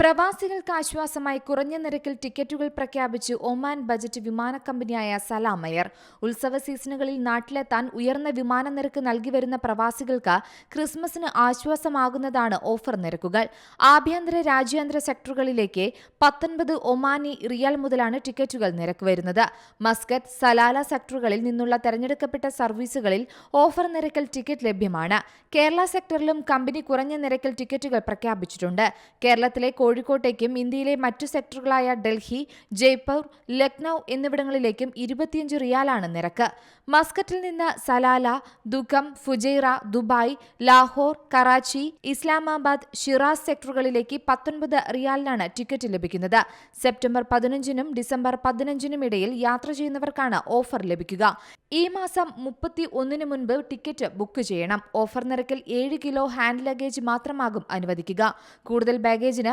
പ്രവാസികൾക്ക് ആശ്വാസമായി കുറഞ്ഞ നിരക്കിൽ ടിക്കറ്റുകൾ പ്രഖ്യാപിച്ച് ഒമാൻ ബജറ്റ് വിമാന കമ്പനിയായ സലാം എയർ ഉത്സവ സീസണുകളിൽ നാട്ടിലെത്താൻ ഉയർന്ന വിമാന നിരക്ക് നൽകി വരുന്ന പ്രവാസികൾക്ക് ക്രിസ്മസിന് ആശ്വാസമാകുന്നതാണ് ഓഫർ നിരക്കുകൾ. ആഭ്യന്തര രാജ്യാന്തര സെക്ടറുകളിലേക്ക് പത്തൊൻപത് ഒമാനി റിയാൽ മുതലാണ് ടിക്കറ്റുകൾ നിരക്ക് വരുന്നത്. മസ്കത്ത് സലാല സെക്ടറുകളിൽ നിന്നുള്ള തെരഞ്ഞെടുക്കപ്പെട്ട സർവീസുകളിൽ ഓഫർ നിരക്കിൽ ടിക്കറ്റ് ലഭ്യമാണ്. കേരള സെക്ടറിലും കമ്പനി കുറഞ്ഞ നിരക്കിൽ ടിക്കറ്റുകൾ പ്രഖ്യാപിച്ചിട്ടുണ്ട്. കേരളത്തിലെ കോഴിക്കോട്ടേക്കും ഇന്ത്യയിലെ മറ്റു സെക്ടറുകളായ ഡൽഹി ജയ്പൂർ ലക്നൗ എന്നിവിടങ്ങളിലേക്കും ഇരുപത്തിയഞ്ച് റിയാലാണ് നിരക്ക്. മസ്കറ്റിൽ നിന്ന് Salalah Duqm Fujairah Dubai Lahore Karachi Islamabad Shiraz സെക്ടറുകളിലേക്ക് പത്തൊൻപത് റിയാലിനാണ് ടിക്കറ്റ് ലഭിക്കുന്നത്. സെപ്റ്റംബർ പതിനഞ്ചിനും ഡിസംബർ പതിനഞ്ചിനും ഇടയിൽ യാത്ര ചെയ്യുന്നവർക്കാണ് ഓഫർ ലഭിക്കുക. ഈ മാസം മുപ്പത്തി ഒന്നിന് മുൻപ് ടിക്കറ്റ് ബുക്ക് ചെയ്യണം. ഓഫർ നിരക്കിൽ ഏഴ് കിലോ ഹാൻഡ് ലഗേജ് മാത്രമാകും അനുവദിക്കുക. കൂടുതൽ ബാഗേജിന്